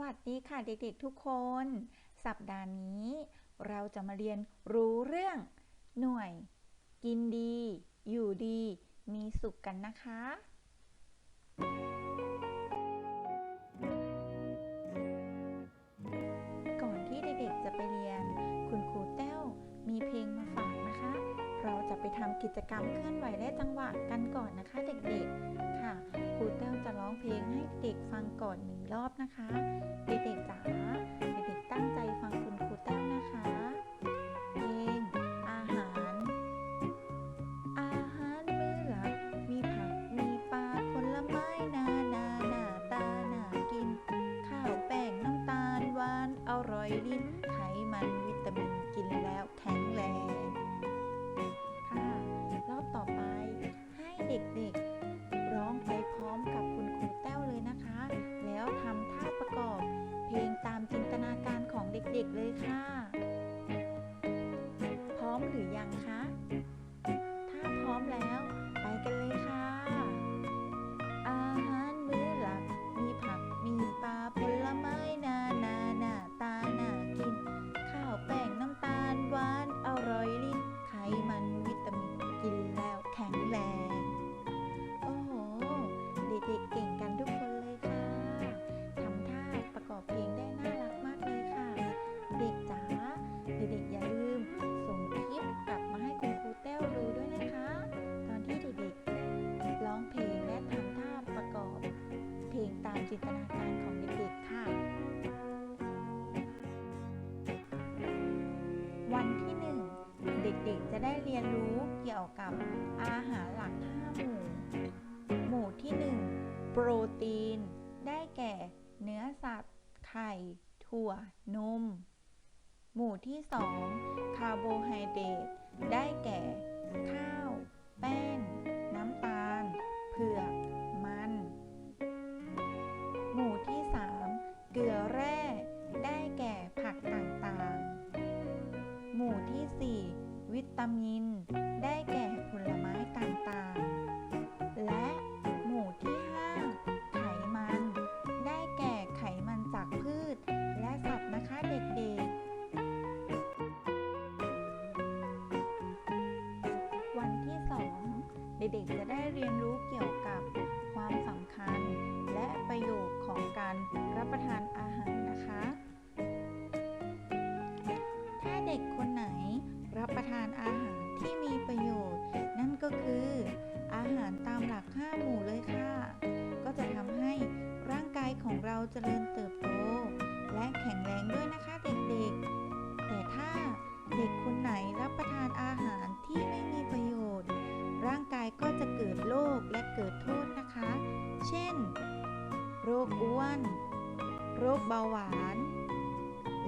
วัสดีค่ะเด็กๆทุกคน สัปดาห์นี้ เราจะมาเรียนรู้เรื่อง หน่วย กินดี อยู่ดี มีสุขกันนะคะ กิจกรรมเคลื่อนไหวและจังหวะกันก่อนนะคะเด็กๆ ค่ะครูแต้วจะร้องเพลงให้เด็กฟังก่อนหนึ่งรอบนะคะ เด็กๆจ๋าเด็กๆตั้งใจฟังคุณครูแต้วนะคะเพลงอาหาร อาหารมื้อหลักมีผักมีปลาผลไม้นานาหน้าตาหน่ากิน ข้าวแป้งน้ำตาลหวานอร่อยลิ้นานตนาการของเด็กๆค่ะ วันที่หนึ่งเด็กๆจะได้เรียนรู้เกี่ยวกับอาหารหลัก 5 หมู่ หมู่ที่ 1 โปรตีน ได้แก่เนื้อสัตว์ ไข่ ถั่ว นม หมู่ที่ 2 คาร์โบไฮเดรต ได้แก่ ข้าว แป้ง น้ำตาล เผือก ที่ 4 วิตามิน ได้แก่ผลไม้ต่างๆ และหมู่ที่ 5 ไขมัน ได้แก่ไขมันจากพืช และสัตว์นะคะเด็กๆ วันที่ 2 เด็กๆ จะได้เรียนรู้เกี่ยวกับความสำคัญ และประโยชน์ของการรับประทานอาหารนะคะ ไหน รับประทานอาหารที่มีประโยชน์ นั่นก็คือ อาหารตามหลัก 5 หมู่เลยค่ะ ก็จะทำให้ร่างกายของเราเจริญเติบโต และแข็งแรงด้วยนะคะเด็กๆ แต่ถ้าเด็กคนไหนรับประทานอาหารที่ไม่มีประโยชน์ ร่างกายก็จะเกิดโรคและเกิดโทษนะคะ เช่น โรคอ้วน โรคเบาหวาน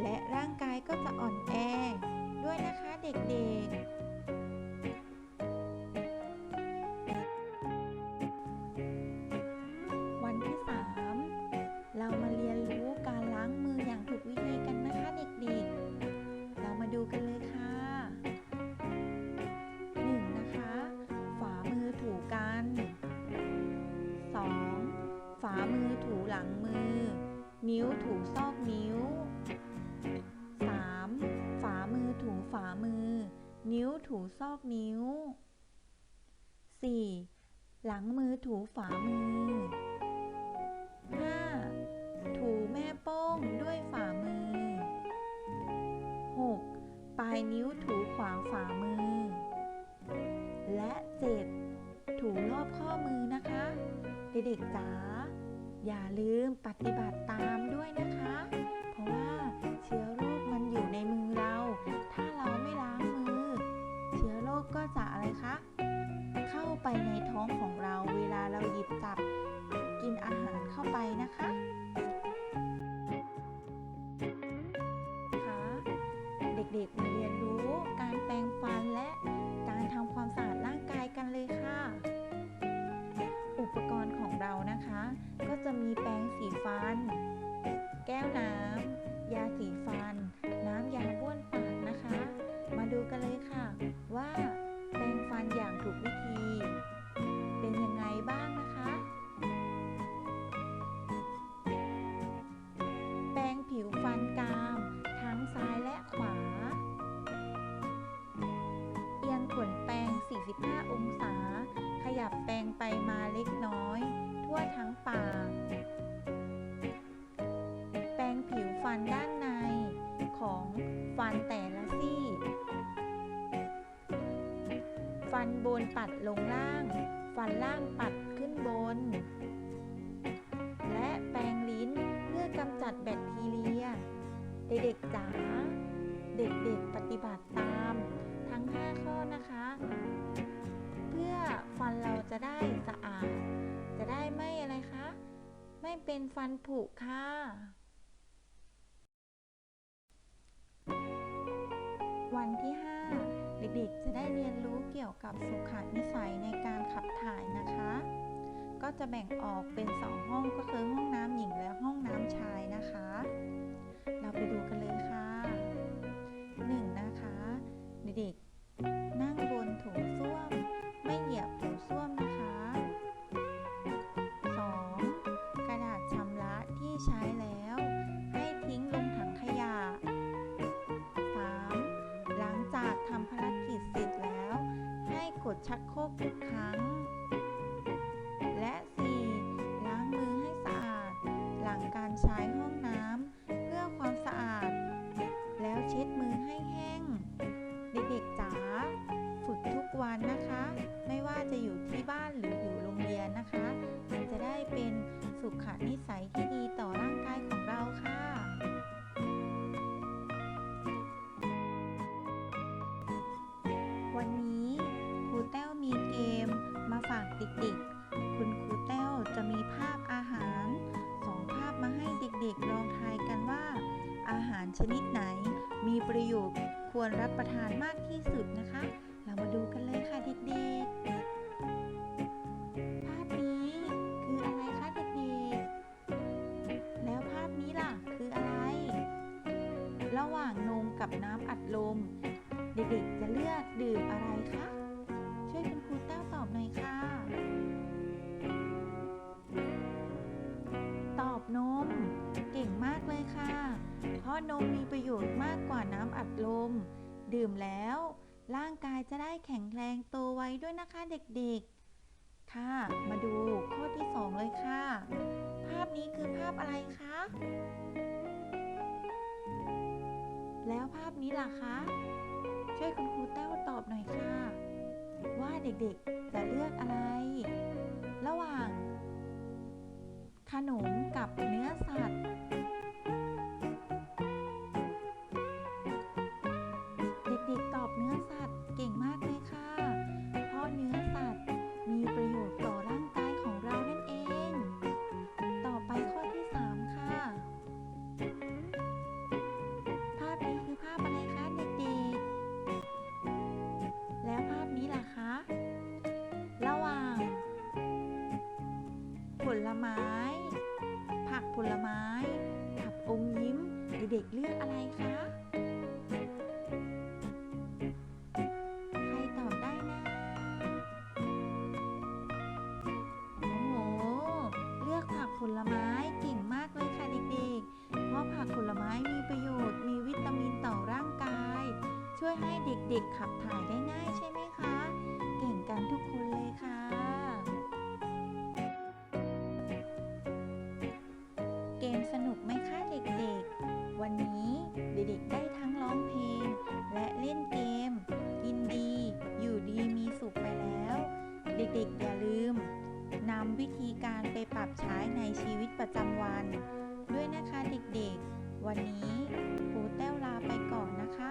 และร่างกายก็จะอ่อนแอ ด้วยนะคะเด็กๆ ซอกนิ้ว 4. หลังมือถูฝ่ามือ 5. ถูแม่โป้งด้วยฝ่ามือ 6. ปลายนิ้วถูขวางฝ่ามือ และ 7. ถูรอบข้อมือนะคะ เด็กๆจ๋าอย่าลืมปฏิบัติตามด้วยนะคะ เพราะว่า ชื้อโรคก็จะอะไรคะ เข้าไปในท้องของเราเวลาเราหยิบจับกินอาหารเข้าไปนะคะค่ะเด็กๆมาเรียนรู้การแปรงฟันและการทำความสะอาดร่างกายกันเลยค่ะ อุปกรณ์ของเรานะคะ ก็จะมีแปรงสีฟัน แก้วน้ำยาสีฟัน ของฟันแต่ละซี่ ฟันบนปัดลงล่าง ฟันล่างปัดขึ้นบน และแปรงลิ้นเพื่อกำจัดแบคทีเรีย เด็กๆจ๋า เด็กๆปฏิบัติตาม ทั้ง 5 ข้อนะคะ เพื่อฟันเราจะได้สะอาด จะได้ไม่อะไรคะ ไม่เป็นฟันผุค่ะ วันที่ 5 เด็กๆ จะได้เรียนรู้เกี่ยวกับสุขนิสัยในการขับถ่ายนะคะ ก็จะแบ่งออกเป็น 2 ห้องก็คือห้องน้ำหญิงและห้องน้ำชายนะคะ เราไปดูกันเลยค่ะ 1. นะคะ เด็กๆนั่งบนโถส้วม ไม่เหยียบโถส้วมนะคะ 2. กระดาษชำระที่ใช้ ชักโครกทุกครั้ง ชนิดไหน มีประโยชน์ควรรับประทานมากที่สุดนะคะ เรามาดูกันเลยค่ะเด็กๆ ภาพนี้คืออะไรคะเด็กๆ แล้วภาพนี้ล่ะคืออะไร ระหว่างนมกับน้ำอัดลม เด็กๆจะเลือกดื่ม ลม ดื่มแล้ว ร่างกายจะได้แข็งแรงโตไวด้วยนะคะเด็กๆ ค่ะ มาดูข้อที่ 2 เลยค่ะ ภาพนี้คือภาพอะไรคะ แล้วภาพนี้ล่ะคะ ช่วยคุณครูแต้วตอบหน่อยค่ะ ว่าเด็กๆจะเลือกอะไร ระหว่าง ขนมกับเนื้อสัตว์ อะไรคะ ใครตอบได้นะโอ้โห เลือกผักผลไม้เก่งมากเลยค่ะเด็กๆ เพราะผักผลไม้มีประโยชน์ มีวิตามินต่อร่างกาย ช่วยให้เด็กๆขับถ่ายได้ง่ายใช่ไหมคะ เก่งกันทุกคนเลยค่ะเกมสนุกไหม วันนี้เด็กๆได้ทั้งร้องเพลง และเล่นเกม กินดี อยู่ดีมีสุขไปแล้ว เด็กๆอย่าลืมนำวิธีการไปปรับใช้ในชีวิตประจำวัน ด้วยนะคะเด็กๆ วันนี้ครูแต้วลาไปก่อนนะคะ